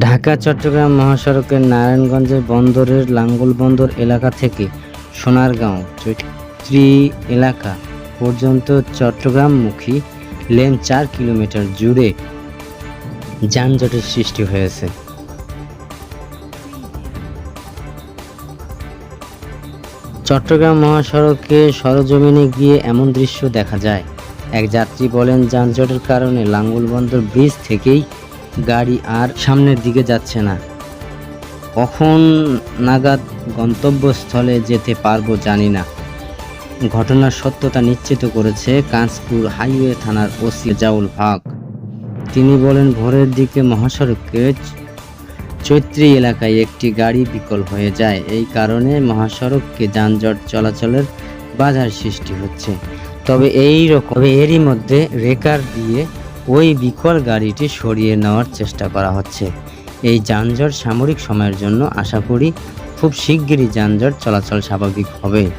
ঢাকা, চট্টগ্রাম মহাসড়কের নারায়ণগঞ্জের বন্দরের লাঙ্গল বন্দর এলাকা থেকে সোনারগাঁও চৈত্রী এলাকা পর্যন্ত চট্টগ্রামমুখী লেন চার কিলোমিটার জুড়ে যানজটের সৃষ্টি হয়েছে। চট্টগ্রাম মহাসড়কে সরজমিনে গিয়ে এমন দৃশ্য দেখা যায়। এক যাত্রী বলেন, যানজটের কারণে লাঙ্গলবন্দর ব্রিজ থেকেই গাড়ি আর সামনের দিকে যাচ্ছে না। কখন নাগাদ গন্তব্যস্থলে যেতে পারব জানি না। ঘটনার সত্যতা নিশ্চিত করেছে কাঁচপুর হাইওয়ে থানার ওসি জাউল হক। তিনি বলেন, ভোরের দিকে মহাসড়কে চৈত্রী এলাকায় একটি গাড়ি বিকল হয়ে যায়। এই কারণে মহাসড়ককে যানজট চলাচলের বাধার সৃষ্টি হচ্ছে। তবে এই রকম এরই মধ্যে রেকার দিয়ে ওই বিকল গাড়িটি সরিয়ে নেওয়ার চেষ্টা করা হচ্ছে। এই যানজট সামরিক সময়ের জন্য আশা করি খুব শিগগিরই যানজট চলাচল স্বাভাবিক হবে।